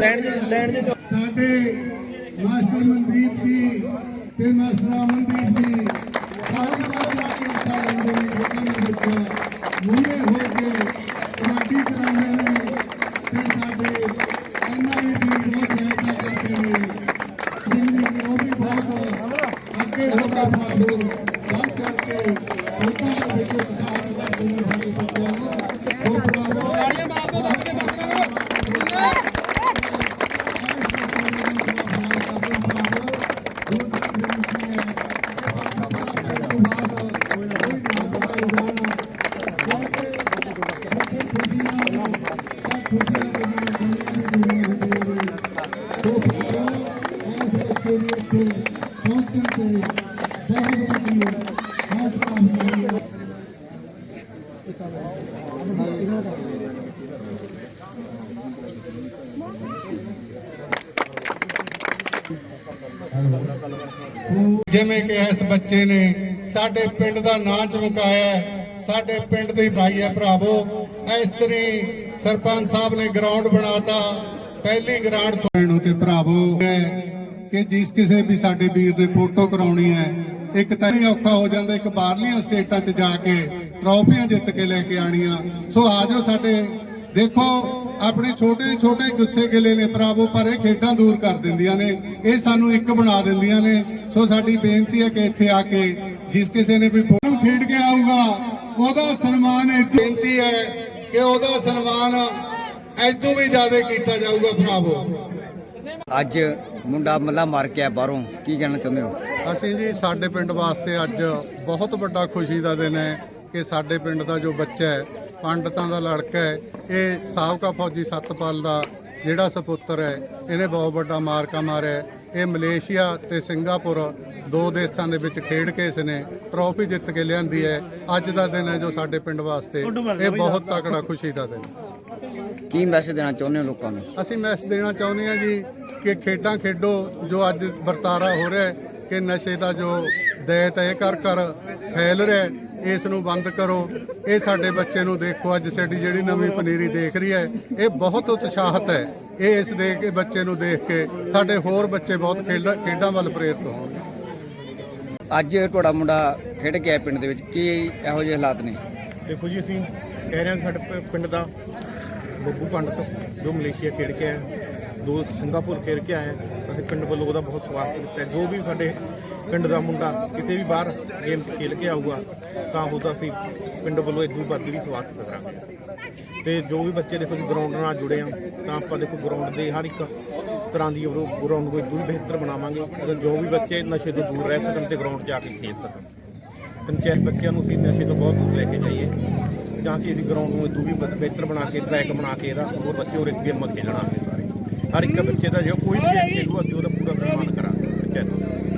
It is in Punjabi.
ਲੈਣ ਜੀ ਲੈਣ ਜੀ ਸਾਡੇ ਮਾਸਟਰ ਮਨਦੀਪ ਜੀ ਤੇ ਮਾਸਟਰ ਅਮਨਦੀਪ ਜੀ, ਸਾਰੇ ਸਾਰੇ ਸਾਰੇ ਦੇ ਬੱਚੇ ਮੁੰਨੇ ਹੋ ਕੇ ਕਬੱਡੀ ਕਰਾਉਂਦੇ ਨੇ ਤੇ ਸਾਡੇ ਐਨਆਈ ਦੀ ਬਹੁਤ ਸਹਾਇਤਾ ਕਰਦੇ ਨੇ। ਜਿੰਨੀ ਉਹ ਵੀ ਬਹੁਤ ਅੱਗੇ ਹੋ ਕੇ ਸਾਨੂੰ ਕੰਮ ਕਰਕੇ ਲੋਕਾਂ ਦੇ ਵਿੱਚ ਉਤਸ਼ਾਹ ਕਰਦੇ ਜਿਵੇਂ ਕਿ ਇਸ ਬੱਚੇ ਨੇ ਸਾਡੇ ਪਿੰਡ ਦਾ ਨਾਂ ਚਮਕਾਇਆ ਸਾਡੇ ਪਿੰਡ ਦੇ ਭਾਈ ਹੈ ਭਰਾਵੋ, ਇਸ ਤਰੀ ਸਰਪੰਚ ਸਾਹਿਬ ਨੇ ਗਰਾਊਂਡ ਬਣਾਤਾ, ਪਹਿਲੀ ਗਰਾਊਂਡ ਤੁਹਾਨੂੰ ਤੇ ਭਰਾਵੋ ਕਿ ਜਿਸ ਕਿਸੇ ਵੀ ਸਾਡੇ ਵੀਰ ਨੇ ਫੋਟੋ ਕਰਾਉਣੀ ਹੈ ਇੱਕ ਤਾਂ ਹੀ ਔਖਾ ਹੋ ਜਾਂਦਾ, ਇੱਕ ਬਾਹਰਲੀਆਂ ਸਟੇਟਾਂ 'ਚ ਜਾ ਕੇ ਟਰੋਫੀਆਂ ਜਿੱਤ ਕੇ ਲੈ ਕੇ ਆਣੀਆਂ ਸੋ ਆਜੋ ਸਾਡੇ, ਦੇਖੋ, ਆਪਣੇ ਛੋਟੇ ਛੋਟੇ ਗੁੱਸੇ ਗਿਲੇ ਨੇ ਭਰਾਵੋ, ਪਰ ਇਹ ਖੇਡਾਂ ਦੂਰ ਕਰ ਦਿੰਦੀਆਂ ਨੇ। ਇਹ ਸਾਨੂੰ ਇੱਕ ਬਣਾ ਦਿੰਦੀਆਂ ਨੇ। ਸੋ ਸਾਡੀ ਬੇਨਤੀ ਹੈ ਕਿ ਇੱਥੇ ਆ ਕੇ ਜਿਸ ਕਿਸੇ ਨੇ ਵੀ ਫੋਟੋ ਖੇਡ ਕੇ ਆਊਗਾ, ਉਹਦਾ ਸਨਮਾਨ ਇਹ ਬੇਨਤੀ ਹੈ ਕਿ ਉਹਦਾ ਸਨਮਾਨ ਐਦੋਂ ਵੀ ਜ਼ਿਆਦਾ ਕੀਤਾ ਜਾਊਗਾ, ਭਰਾਵੋ। ਅੱਜ ਮੁੰਡਾ ਮੱਲਾ ਮਰ ਗਿਆ ਬਾਹਰੋਂ। ਕੀ ਕਹਿਣਾ ਚਾਹੁੰਦੇ ਹੋ? ਅਸੀਂ ਜੀ ਸਾਡੇ ਪਿੰਡ ਵਾਸਤੇ ਅੱਜ ਬਹੁਤ ਵੱਡਾ ਖੁਸ਼ੀ ਦਾ ਦਿਨ ਹੈ ਕਿ ਸਾਡੇ ਪਿੰਡ ਦਾ ਜੋ ਬੱਚਾ ਹੈ ਪੰਡਤਾਂ ਦਾ ਲੜਕਾ ਹੈ ਇਹ ਸਾਬਕਾ ਫੌਜੀ ਸਤਪਾਲ ਦਾ ਜਿਹੜਾ ਸੁਪੁੱਤਰ ਹੈ ਇਹਨੇ ਬਹੁਤ ਵੱਡਾ ਮਾਰਕਾ ਮਾਰਿਆ। ਇਹ ਮਲੇਸ਼ੀਆ ਤੇ ਸਿੰਗਾਪੁਰ ਦੋ ਦੇਸ਼ਾਂ ਦੇ ਵਿੱਚ ਖੇਡ ਕੇ ਇਸ ਨੇ ਟਰੋਫੀ ਜਿੱਤ ਕੇ ਲਿਆਂਦੀ ਹੈ। ਅੱਜ ਦਾ ਦਿਨ ਹੈ ਜੋ ਸਾਡੇ ਪਿੰਡ ਵਾਸਤੇ। ਇਹ ਬਹੁਤ ਤਕੜਾ ਖੁਸ਼ੀ ਦਾ ਦਿਨ ਕੀ ਮੈਸੇਜ ਦੇਣਾ ਚਾਹੁੰਦੇ ਹੋ ਲੋਕਾਂ ਨੂੰ? ਅਸੀਂ ਮੈਸੇਜ ਦੇਣਾ ਚਾਹੁੰਦੇ ਹਾਂ ਜੀ ਕਿ ਖੇਡਾਂ ਖੇਡੋ ਜੋ ਅੱਜ ਵਰਤਾਰਾ ਹੋ ਰਿਹਾ ਹੈ ਕਿ ਨਸ਼ੇ ਦਾ ਜੋ ਦੈਤ ਹੈ ਕਰ ਕਰ ਫੈਲ ਰਿਹਾ ਹੈ, ਇਸ ਨੂੰ ਬੰਦ ਕਰੋ। ਇਹ ਸਾਡੇ ਬੱਚੇ ਨੂੰ ਦੇਖੋ ਅੱਜ ਸਾਡੀ ਜਿਹੜੀ ਨਵੀਂ ਪਨੀਰੀ ਦੇਖ ਰਹੀ ਹੈ ਇਹ ਬਹੁਤ ਉਤਸ਼ਾਹਤ ਹੈ। ਇਹ ਇਸ ਦੇ ਕੇ ਬੱਚੇ ਨੂੰ ਦੇਖ ਕੇ ਸਾਡੇ ਹੋਰ ਬੱਚੇ ਬਹੁਤ ਖੇਡਾਂ ਖੇਡਾਂ ਵੱਲ ਪ੍ਰੇਰਿਤ ਹੋਣਗੇ ਅੱਜ ਤੁਹਾਡਾ ਮੁੰਡਾ ਖੇਡ ਕੇ ਆਇਆ ਪਿੰਡ ਦੇ ਵਿੱਚ ਕੀ ਇਹੋ ਜਿਹੇ ਹਾਲਾਤ ਨੇ? ਦੇਖੋ ਜੀ ਅਸੀਂ ਕਹਿ ਰਹੇ ਹਾਂ ਸਾਡੇ ਪ- ਪਿੰਡ ਦਾ ਬੱਬੂ ਪੰਡਤ ਜੋ ਮਲੇਸ਼ੀਆ ਖੇਡ ਕੇ ਆਇਆ ਦੋ ਸਿੰਗਾਪੁਰ ਖੇਡ ਕੇ ਆਇਆ, ਅਸੀਂ ਪਿੰਡ ਵੱਲੋਂ ਉਹਦਾ ਬਹੁਤ ਸਵਾਗਤ ਕੀਤਾ। ਜੋ ਵੀ ਸਾਡੇ ਪਿੰਡ ਦਾ ਮੁੰਡਾ ਕਿਸੇ ਵੀ ਬਾਹਰ ਗੇਮ ਖੇਡ ਕੇ ਆਊਗਾ, ਤਾਂ ਉਹਦਾ ਅਸੀਂ ਪਿੰਡ ਵੱਲੋਂ ਇਦੋਂ ਵੱਧ ਵੀ ਸਵਾਗਤ ਕਰਾਂਗੇ। ਅਸੀਂ ਤੇ ਜੋ ਵੀ ਬੱਚੇ ਦੇਖੋ ਗਰਾਊਂਡ ਨਾਲ ਜੁੜੇ ਆ, ਤਾਂ ਆਪਾਂ ਦੇਖੋ ਗਰਾਊਂਡ ਦੇ ਹਰ ਇੱਕ ਤਰ੍ਹਾਂ ਦੀ ਗਰਾਊਂਡ ਨੂੰ ਇਦੋਂ ਬਿਹਤਰ ਬਣਾਵਾਂਗੇ। ਅਤੇ ਜੋ ਵੀ ਬੱਚੇ ਨਸ਼ੇ ਤੋਂ ਦੂਰ ਰਹਿ ਸਕਣ ਤੇ ਗਰਾਊਂਡ 'ਚ ਆ ਕੇ ਖੇਡ ਸਕਣ। ਪੰਚਾਇਤ ਬੱਚਿਆਂ ਨੂੰ ਅਸੀਂ ਨਸ਼ੇ ਤੋਂ ਬਹੁਤ ਦੂਰ ਲੈ ਕੇ ਜਾਈਏ। ਜਾਂ ਕਿ ਅਸੀਂ ਗਰਾਊਂਡ ਨੂੰ ਇਦੋਂ ਵੀ ਬਿਹਤਰ ਬਣਾ ਕੇ ਟਰੈਕ ਬਣਾ ਕੇ ਇਹਦਾ ਹੋਰ ਬੱਚੇ ਹੋਰ ਇੱਕ ਗੇਮਾਂ ਖੇਡਣਾ ਸਾਰੇ ਹਰ ਇੱਕ ਬੱਚੇ ਦਾ ਜੇ ਕੋਈ ਵੀ ਖੇਡੂ ਅਸੀਂ ਉਹਦਾ ਪੂਰਾ ਸਨਮਾਨ ਕਰਾਂਗੇ ਪੰਚਾਇਤ ਵੱਲੋਂ।